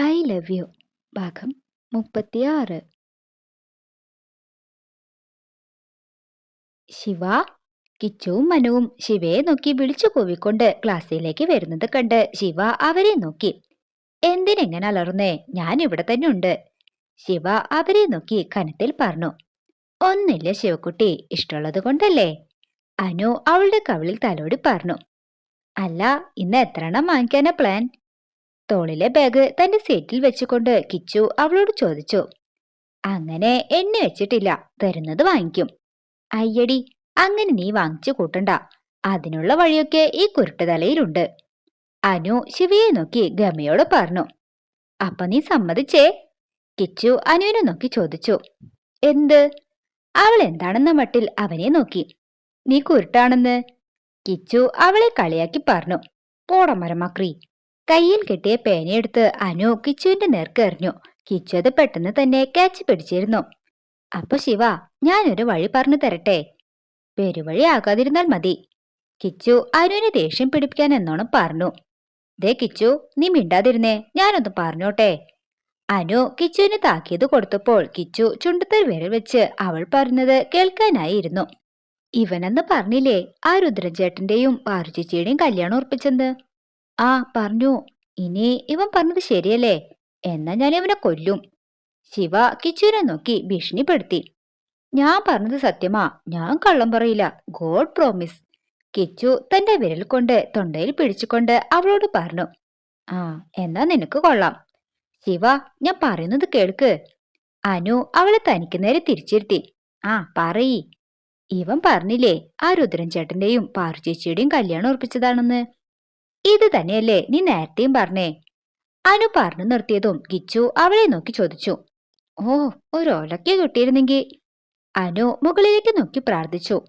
I love you ഭാഗം മുപ്പത്തിയാറ്. ശിവ കിച്ചുവും മനുവും ശിവയെ നോക്കി വിളിച്ചു കൂവിക്കൊണ്ട് ക്ലാസ്സിലേക്ക് വരുന്നത് കണ്ട് ശിവ അവരെ നോക്കി. എന്തിനെങ്ങനെ അലറുന്നേ? ഞാൻ ഇവിടെ തന്നെ ഉണ്ട്. ശിവ അവരെ നോക്കി കനത്തിൽ പറഞ്ഞു. ഒന്നില്ല ശിവക്കുട്ടി ഇഷ്ടമുള്ളത് കൊണ്ടല്ലേ? അനു അവളുടെ കവിളിൽ തലോടി പറഞ്ഞു. അല്ല ഇന്ന് എത്ര എണ്ണം വാങ്ങിക്കാനാ പ്ലാൻ തോളിലെ ബാഗ് തന്റെ സീറ്റിൽ വെച്ചുകൊണ്ട് കിച്ചു അവളോട് ചോദിച്ചു അങ്ങനെ എണ്ണി വെച്ചിട്ടില്ല തരുന്നത് വാങ്ങിക്കും. അയ്യടി അങ്ങനെ നീ വാങ്ങിച്ചു കൂട്ടണ്ട അതിനുള്ള വഴിയൊക്കെ ഈ കുരുട്ടുതലയിലുണ്ട്. അനു ശിവയെ നോക്കി ഗമയോട് പറഞ്ഞു അപ്പൊ നീ സമ്മതിച്ചേ? കിച്ചു അനുവിനെ നോക്കി ചോദിച്ചു എന്ത്? അവൾ എന്താണെന്ന മട്ടിൽ അവനെ നോക്കി. നീ കുരുട്ടാണെന്ന്? കിച്ചു അവളെ കളിയാക്കി പറഞ്ഞു പോടമരമക്രി കയ്യിൽ കിട്ടിയ പേനയെടുത്ത് അനു കിച്ചുവിന്റെ നേർക്ക് എറിഞ്ഞു. കിച്ചു അത് പെട്ടെന്ന് തന്നെ ക്യാച്ച് പിടിച്ചിരുന്നു. അപ്പൊ ശിവ ഞാനൊരു വഴി പറഞ്ഞു തരട്ടെ? പെരുവഴി ആകാതിരുന്നാൽ മതി. കിച്ചു അനുവിനെ ദേഷ്യം പിടിപ്പിക്കാൻ എന്നോണം പറഞ്ഞു ദേ കിച്ചു നീ മിണ്ടാതിരുന്നേ ഞാനൊന്ന് പറഞ്ഞോട്ടെ അനു കിച്ചുവിന് താക്കിയത് കൊടുത്തപ്പോൾ കിച്ചു ചുണ്ടത്തിൽ വിരൽ വെച്ച് അവൾ പറഞ്ഞത് കേൾക്കാനായിരുന്നു. ഇവനെന്ന് പറഞ്ഞില്ലേ ആ രുദ്രചേട്ടന്റെയും പാറുചേച്ചിയുടെയും കല്യാണം ഉറപ്പിച്ചെന്ന്? ആ പറഞ്ഞു. ഇനി ഇവൻ പറഞ്ഞത് ശരിയല്ലേ? എന്നാ ഞാൻ ഇവനെ കൊല്ലും. ശിവ കിച്ചുവിനെ നോക്കി ഭീഷണിപ്പെടുത്തി. ഞാൻ പറഞ്ഞത് സത്യമാ. ഞാൻ കള്ളം പറയില്ല. God promise. കിച്ചു തന്റെ വിരൽ കൊണ്ട് തൊണ്ടയിൽ പിടിച്ചുകൊണ്ട് അവളോട് പറഞ്ഞു. ആ എന്നാ നിനക്ക് കൊള്ളാം. ശിവ ഞാൻ പറയുന്നത് കേൾക്ക്. അനു അവളെ തനിക്ക് നേരെ തിരിച്ചിരുത്തി. ആ പറയി. ഇവൻ പറഞ്ഞില്ലേ ആ രുദ്രൻ ചേട്ടന്റെയും പാറു ചേച്ചിയുടെയും കല്യാണം ഉറപ്പിച്ചതാണെന്ന്? ഇത് തന്നെയല്ലേ നീ നേരത്തെയും പറഞ്ഞേ? അനു പറഞ്ഞു നിർത്തിയതും ഗിച്ചു അവളെ നോക്കി ചോദിച്ചു. ഓ ഒരൊലക്ക കിട്ടിയിരുന്നെങ്കിൽ. അനു മുകളിലേക്ക് നോക്കി പ്രാർത്ഥിച്ചു.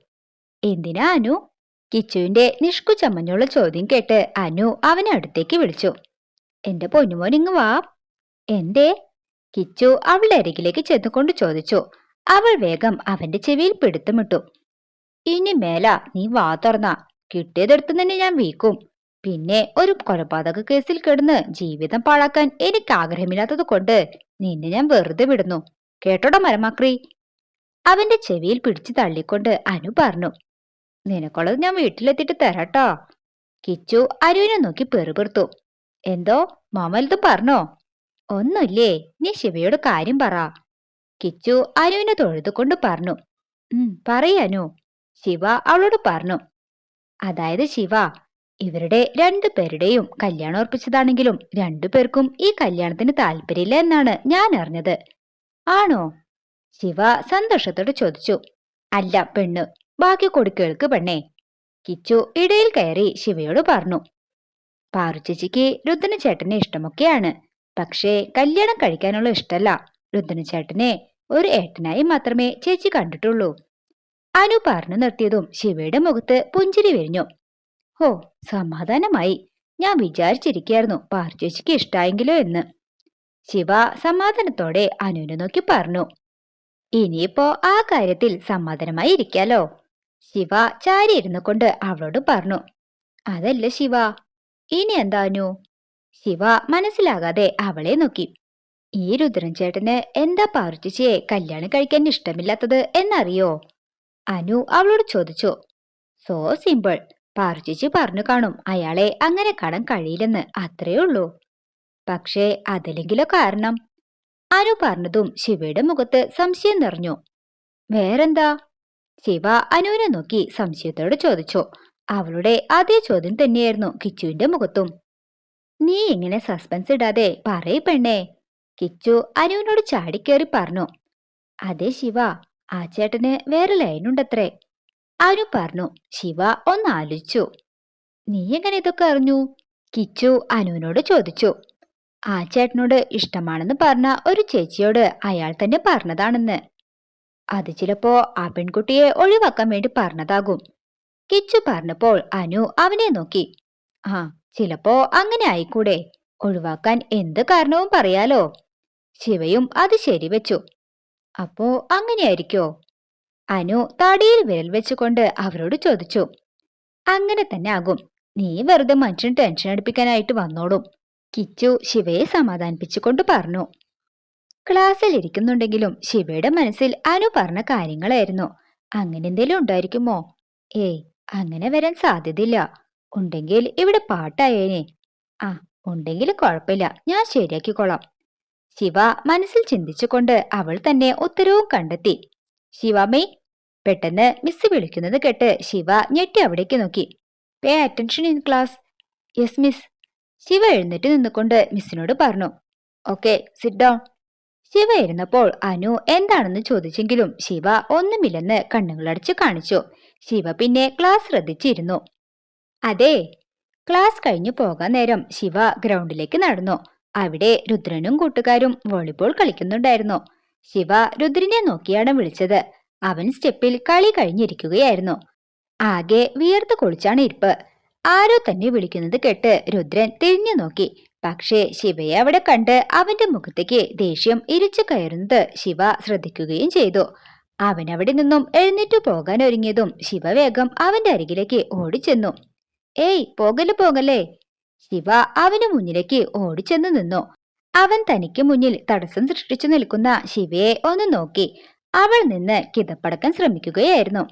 എന്തിനാ അനു? കിച്ചുവിന്റെ നിഷ്കു ചമ്മഞ്ഞുള്ള ചോദ്യം കേട്ട് അനു അവനെ അടുത്തേക്ക് വിളിച്ചു. എന്റെ പൊന്നുമോൻ ഇങ്ങ് വാ. എന്തേ? കിച്ചു അവളുടെ അരികിലേക്ക് ചെന്നുകൊണ്ട് ചോദിച്ചു. അവൾ വേഗം അവന്റെ ചെവിയിൽ പിടുത്തമിട്ടു. ഇനി മേല നീ വാ തുറന്ന. കിട്ടിയതെടുത്തു തന്നെ ഞാൻ വീക്കും. പിന്നെ ഒരു കൊലപാതക കേസിൽ കിടന്ന് ജീവിതം പാഴാക്കാൻ എനിക്ക് ആഗ്രഹമില്ലാത്തത് കൊണ്ട് നിന്നെ ഞാൻ വെറുതെ വിടുന്നു. കേട്ടോടോ മരമാക്രി അവന്റെ ചെവിയിൽ പിടിച്ചു തള്ളിക്കൊണ്ട് അനു പറഞ്ഞു. നിനക്കുള്ളത് ഞാൻ വീട്ടിലെത്തിയിട്ട് തരാട്ടോ. കിച്ചു അരുവിനെ നോക്കി പെറുപെറുത്തു. എന്തോ? മാമലതും പറഞ്ഞോ? ഒന്നുമില്ലേ? നീ ശിവയോട് കാര്യം പറ. കിച്ചു അനുവിനെ തൊഴുതുകൊണ്ട് പറഞ്ഞു. ഉം പറയനു ശിവ അവളോട് പറഞ്ഞു. അതായത് ശിവ ഇവരുടെ രണ്ടു പേരുടെയും കല്യാണം ഉറപ്പിച്ചതാണെങ്കിലും രണ്ടു പേർക്കും ഈ കല്യാണത്തിന് താല്പര്യമില്ല എന്നാണ് ഞാൻ അറിഞ്ഞത്. ആണോ? ശിവ സന്തോഷത്തോടെ ചോദിച്ചു. അല്ല പെണ്ണ്. ബാക്കി കൊടുക്കുകൾക്ക് പെണ്ണേ. കിച്ചു ഇടയിൽ കയറി ശിവയോട് പറഞ്ഞു. പാറുച്ചേച്ചിക്ക് രുദ്രനചേട്ടനെ ഇഷ്ടമൊക്കെയാണ്. പക്ഷേ കല്യാണം കഴിക്കാനുള്ള ഇഷ്ടല്ല. രുദ്രനചേട്ടനെ ഒരു ഏട്ടനായി മാത്രമേ ചേച്ചി കണ്ടിട്ടുള്ളൂ. അനു പറഞ്ഞു നിർത്തിയതും ശിവയുടെ മുഖത്ത് പുഞ്ചിരി വിരിഞ്ഞു. ഓ സമാധാനമായി. ഞാൻ വിചാരിച്ചിരിക്കുകയായിരുന്നു പാർച്ചേച്ചിക്ക് ഇഷ്ടായെങ്കിലോ എന്ന്. ശിവ സമാധാനത്തോടെ അനുവിനെ നോക്കി പറഞ്ഞു. ഇനിയിപ്പോ ആ കാര്യത്തിൽ സമാധാനമായി ഇരിക്കാലോ? ശിവ ചാരി ഇരുന്നു കൊണ്ട് അവളോട് പറഞ്ഞു. അതല്ല ശിവ. ഇനി എന്താ അനു? ശിവ മനസ്സിലാകാതെ അവളെ നോക്കി. ഈ രുദ്രൻ ചേട്ടന് എന്താ പാർച്ചേച്ചിയെ കല്യാണം കഴിക്കാൻ ഇഷ്ടമില്ലാത്തത് എന്നറിയോ? അനു അവളോട് ചോദിച്ചു. സോ സിമ്പിൾ പാർച്ചേച്ചി പറഞ്ഞു കാണും അയാളെ അങ്ങനെ കാണാൻ കഴിയില്ലെന്ന് അത്രേ ഉള്ളൂ. പക്ഷേ അതിലെങ്കിലോ കാരണം? അനു പറഞ്ഞതും ശിവയുടെ മുഖത്ത് സംശയം നിറഞ്ഞു. വേറെന്താ? ശിവ അനുവിനെ നോക്കി സംശയത്തോട് ചോദിച്ചു. അവളുടെ അതേ ചോദ്യം തന്നെയായിരുന്നു കിച്ചുവിന്റെ മുഖത്തും. നീ ഇങ്ങനെ സസ്പെൻസ് ഇടാതെ പറയ് പെണ്ണേ കിച്ചു അനുവിനോട് ചാടിക്കേറി പറഞ്ഞു. അതെ ശിവ ആ ചേട്ടന് വേറെ ലൈനുണ്ടത്രേ. അനു പറഞ്ഞു ശിവ ഒന്ന് ആലോചിച്ചു നീ എങ്ങനെ ഇതൊക്കെ അറിഞ്ഞു? കിച്ചു അനുവിനോട് ചോദിച്ചു. ആ ചേട്ടനോട് ഇഷ്ടമാണെന്ന് പറഞ്ഞ ഒരു ചേച്ചിയോട് അയാൾ തന്നെ പറഞ്ഞതാണെന്ന്. അത് ചിലപ്പോ ആ പെൺകുട്ടിയെ ഒഴിവാക്കാൻ വേണ്ടി പറഞ്ഞതാകും. കിച്ചു പറഞ്ഞപ്പോൾ അനു അവനെ നോക്കി. ആ ചിലപ്പോ അങ്ങനെ ആയിക്കൂടെ. ഒഴിവാക്കാൻ എന്ത് കാരണവും പറയാലോ? ശിവയും അത് ശരിവെച്ചു. അപ്പോ അങ്ങനെയായിരിക്കോ? അനു താടിയിൽ വിരൽ വെച്ചുകൊണ്ട് അവരോട് ചോദിച്ചു. അങ്ങനെ തന്നെ ആകും. നീ വെറുതെ മനുഷ്യൻ ടെൻഷൻ അടിപ്പിക്കാനായിട്ട് വന്നോടും കിച്ചു ശിവയെ സമാധാനിപ്പിച്ചുകൊണ്ട് പറഞ്ഞു. ക്ലാസ്സിൽ ഇരിക്കുന്നുണ്ടെങ്കിലും ശിവയുടെ മനസ്സിൽ അനു പറഞ്ഞ കാര്യങ്ങളായിരുന്നു. അങ്ങനെ എന്തേലും ഉണ്ടായിരിക്കുമോ? ഏയ് അങ്ങനെ വരാൻ സാധ്യതയില്ല. ഉണ്ടെങ്കിൽ ഇവിടെ പാട്ടായേനെ. ആ ഉണ്ടെങ്കിൽ കുഴപ്പമില്ല. ഞാൻ ശരിയാക്കിക്കോളാം. ശിവ മനസ്സിൽ ചിന്തിച്ചുകൊണ്ട് അവൾ തന്നെ ഉത്തരവും കണ്ടെത്തി. ശിവാമേ പെട്ടെന്ന് മിസ് വിളിക്കുന്നത് കേട്ട് ശിവ ഞെട്ടി അവിടേക്ക് നോക്കി. Pay attention in class yes miss Shiva എഴുന്നേറ്റ് നിന്നുകൊണ്ട് മിസ്സിനോട് പറഞ്ഞു. ഓക്കെ സിറ്റ് ഡൗൺ ശിവ ഇരുന്നപ്പോൾ അനു എന്താണെന്ന് ചോദിച്ചെങ്കിലും ശിവ ഒന്നുമില്ലെന്ന് കണ്ണുകളടച്ച് കാണിച്ചു. ശിവ പിന്നെ ക്ലാസ് ശ്രദ്ധിച്ചിരുന്നു. അതെ ക്ലാസ് കഴിഞ്ഞു പോകാൻ നേരം ശിവ ഗ്രൗണ്ടിലേക്ക് നടന്നു. അവിടെ രുദ്രനും കൂട്ടുകാരും വോളിബോൾ കളിക്കുന്നുണ്ടായിരുന്നു. ശിവ രുദ്രനെ നോക്കിയാണ് വിളിച്ചത്. അവൻ സ്റ്റെപ്പിൽ കളി കഴിഞ്ഞിരിക്കുകയായിരുന്നു. ആകെ വിയർത്ത് കുളിച്ചാണ് ഇരിപ്പ്. ആരോ തന്നെ വിളിക്കുന്നത് കേട്ട് രുദ്രൻ തിരിഞ്ഞു നോക്കി. പക്ഷേ ശിവയെ അവിടെ കണ്ട് അവന്റെ മുഖത്തേക്ക് ദേഷ്യം ഇരിച്ചു കയറുന്നത് ശിവ ശ്രദ്ധിക്കുകയും ചെയ്തു. അവൻ അവിടെ നിന്നും എഴുന്നേറ്റു പോകാൻ ഒരുങ്ങിയതും ശിവ വേഗം അവന്റെ അരികിലേക്ക് ഓടിച്ചെന്നു. ഏയ് പോകൽ പോകല്ലേ? ശിവ അവന് മുന്നിലേക്ക് ഓടിച്ചെന്നു നിന്നു. അവൻ തനിക്ക് മുന്നിൽ തടസ്സം സൃഷ്ടിച്ചു നിൽക്കുന്ന ശിവയെ ഒന്ന് നോക്കി. അവൾ നിന്ന് കിതപ്പടക്കാൻ ശ്രമിക്കുകയായിരുന്നു.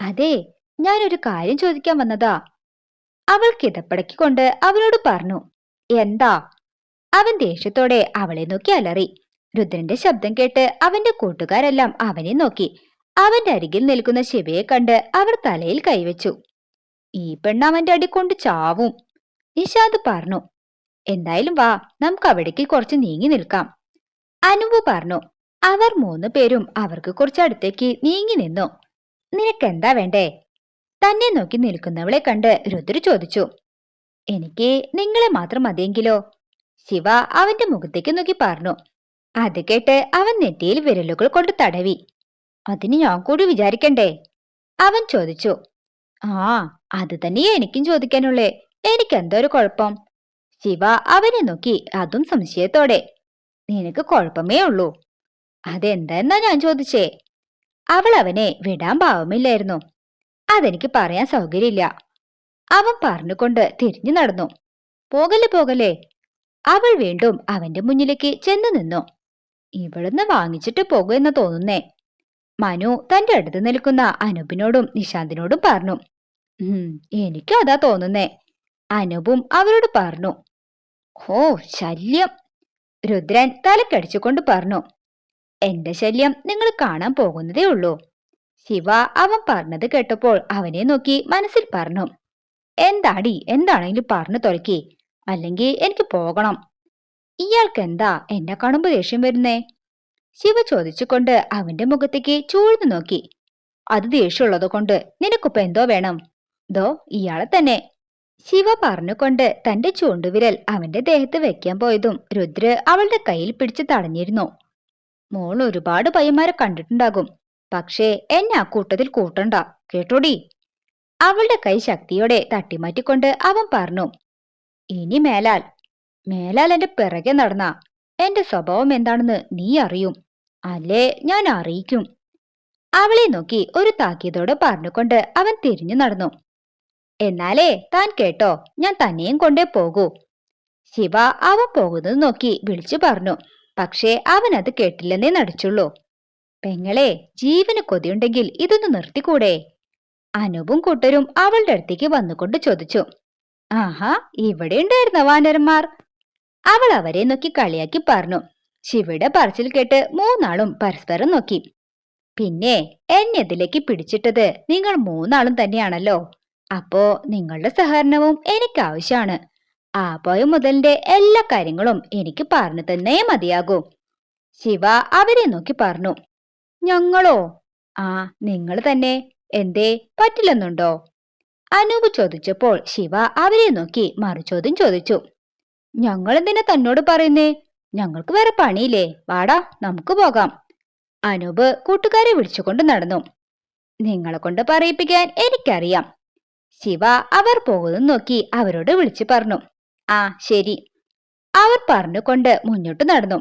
അതെ ഞാനൊരു കാര്യം ചോദിക്കാൻ വന്നതാ. അവൾ കിതപ്പടക്കിക്കൊണ്ട് അവനോട് പറഞ്ഞു എന്താ? അവൻ ദേഷ്യത്തോടെ അവളെ നോക്കി അലറി. രുദ്രന്റെ ശബ്ദം കേട്ട് അവന്റെ കൂട്ടുകാരെല്ലാം അവനെ നോക്കി. അവന്റെ അരികിൽ നിൽക്കുന്ന ശിവയെ കണ്ട് അവർ തലയിൽ കൈവച്ചു. ഈ പെണ്ണ് അവന്റെ അടി കൊണ്ട് ചാവും. നിഷാദ് പറഞ്ഞു എന്തായാലും വാ നമുക്ക് അവിടേക്ക് കുറച്ച് നീങ്ങി നിൽക്കാം. അനുവ് പറഞ്ഞു അവർ മൂന്ന് പേരും അവർക്ക് കുറച്ചടുത്തേക്ക് നീങ്ങി നിന്നു. നിനക്കെന്താ വേണ്ടേ? തന്നെ നോക്കി നിൽക്കുന്നവളെ കണ്ട് രുദ്ര ചോദിച്ചു. എനിക്ക് നിങ്ങളെ മാത്രം മതിയെങ്കിലോ? ശിവ അവന്റെ മുഖത്തേക്ക് നോക്കി പറഞ്ഞു അത് കേട്ട് അവൻ നെറ്റിയിൽ വിരലുകൾ കൊണ്ട് തടവി. അതിന് ഞാൻ കൂടി വിചാരിക്കണ്ടേ? അവൻ ചോദിച്ചു. ആ അത് തന്നെയാ എനിക്കും ചോദിക്കാനുള്ളേ. എനിക്കെന്തോ ഒരു കുഴപ്പം? ശിവ അവനെ നോക്കി അതും സംശയത്തോടെ. നിനക്ക് കുഴപ്പമേ ഉള്ളൂ. അതെന്തെന്നാ ഞാൻ ചോദിച്ചേ? അവൾ അവനെ വിടാൻ പാവമില്ലായിരുന്നു. അതെനിക്ക് പറയാൻ സൗകര്യമില്ല. അവൻ പറഞ്ഞുകൊണ്ട് തിരിഞ്ഞു നടന്നു. പോകല്ലേ പോകല്ലേ? അവൾ വീണ്ടും അവന്റെ മുന്നിലേക്ക് ചെന്നു നിന്നു. ഇവിടുന്ന് വാങ്ങിച്ചിട്ട് പോകുമെന്ന് തോന്നുന്നേ. മനു തന്റെ അടുത്ത് നിൽക്കുന്ന അനൂപിനോടും നിശാന്തിനോടും പറഞ്ഞു. എനിക്കും അതാ തോന്നുന്നേ. അനൂപും അവരോട് പറഞ്ഞു. ഓ ശല്യം. രുദ്രൻ തലക്കടിച്ചുകൊണ്ട് പറഞ്ഞു. എന്റെ ശല്യം നിങ്ങൾ കാണാൻ പോകുന്നതേ ഉള്ളൂ. ശിവ അവൻ പറഞ്ഞത് കേട്ടപ്പോൾ അവനെ നോക്കി മനസ്സിൽ പറഞ്ഞു എന്താടി? എന്താണെങ്കിലും പറഞ്ഞു തുറക്കി അല്ലെങ്കിൽ എനിക്ക് പോകണം. ഇയാൾക്ക് എന്താ എന്നെ കാണുമ്പോൾ ദേഷ്യം വരുന്നേ? ശിവ ചോദിച്ചുകൊണ്ട് അവന്റെ മുഖത്തേക്ക് ചൂഴ്ന്നു നോക്കി. അത് ദേഷ്യമുള്ളത് കൊണ്ട് നിനക്കിപ്പോ എന്തോ വേണം. ദോ ഇയാളെ തന്നെ. ശിവ പറഞ്ഞുകൊണ്ട് തന്റെ ചൂണ്ടുവിരൽ അവന്റെ ദേഹത്ത് വെക്കാൻ പോയതും രുദ്ര അവളുടെ കയ്യിൽ പിടിച്ച് തടഞ്ഞിരുന്നു. മോൾ ഒരുപാട് പയ്യന്മാരെ കണ്ടിട്ടുണ്ടാകും. പക്ഷേ എന്നെ ആ കൂട്ടത്തിൽ കൂട്ടണ്ട. കേട്ടോടി? അവളുടെ കൈ ശക്തിയോടെ തട്ടിമാറ്റിക്കൊണ്ട് അവൻ പറഞ്ഞു ഇനി മേലാൽ മേലാൽ എന്റെ പിറകെ നടന്ന എന്റെ സ്വഭാവം എന്താണെന്ന് നീ അറിയും. അല്ലേ ഞാൻ അറിയിക്കും. അവളെ നോക്കി ഒരു താക്കീതോടെ പറഞ്ഞുകൊണ്ട് അവൻ തിരിഞ്ഞു നടന്നു. എന്നാലേ താൻ കേട്ടോ ഞാൻ തന്നെയും കൊണ്ടേ പോകൂ. ശിവ അവൻ പോകുന്നത് നോക്കി വിളിച്ചു പറഞ്ഞു പക്ഷേ അവൻ അത് കേട്ടില്ലെന്നേ നടിച്ചുള്ളൂ. പെങ്ങളെ ജീവന് കൊതിയുണ്ടെങ്കിൽ ഇതൊന്ന് നിർത്തിക്കൂടെ? അനുപും കൂട്ടരും അവളുടെ അടുത്തേക്ക് വന്നുകൊണ്ട് ചോദിച്ചു. ആഹാ ഇവിടെ ഉണ്ടായിരുന്ന വാനരന്മാർ? അവൾ അവരെ നോക്കി കളിയാക്കി പറഞ്ഞു. ശിവയുടെ പറച്ചിൽ കേട്ട് മൂന്നാളും പരസ്പരം നോക്കി. പിന്നെ എന്നെ ഇതിലേക്ക് പിടിച്ചിട്ടത് നിങ്ങൾ മൂന്നാളും തന്നെയാണല്ലോ. അപ്പോ നിങ്ങളുടെ സഹകരണവും എനിക്ക് ആവശ്യമാണ് ആ പോയ മുതലിന്റെ എല്ലാ കാര്യങ്ങളും എനിക്ക് പറഞ്ഞു തന്നേ മതിയാകൂ. ശിവ അവരെ നോക്കി പറഞ്ഞു. ഞങ്ങളോ? ആ നിങ്ങൾ തന്നെ. എന്തേ? പറ്റില്ലെന്നുണ്ടോ? അനൂപ് ചോദിച്ചപ്പോൾ ശിവ അവരെ നോക്കി മറുചോദ്യം ചോദിച്ചു. ഞങ്ങൾ എന്തിനാ തന്നോട് പറയുന്നേ? ഞങ്ങൾക്ക് വേറെ പണിയില്ലേ. വാടാ നമുക്ക് പോകാം. അനൂപ് കൂട്ടുകാരെ വിളിച്ചുകൊണ്ട് നടന്നു. നിങ്ങളെ കൊണ്ട് പറയിപ്പിക്കാൻ എനിക്കറിയാം. ശിവ അവർ പോകുന്നത് നോക്കി അവരോട് വിളിച്ചു പറഞ്ഞു. ആ ശരി. അവർ പറഞ്ഞുകൊണ്ട് മുന്നോട്ട് നടന്നു.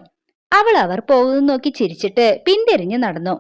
അവൾ അവർ പോകുന്നു നോക്കി ചിരിച്ചിട്ട് പിന്തിരിഞ്ഞു നടന്നു.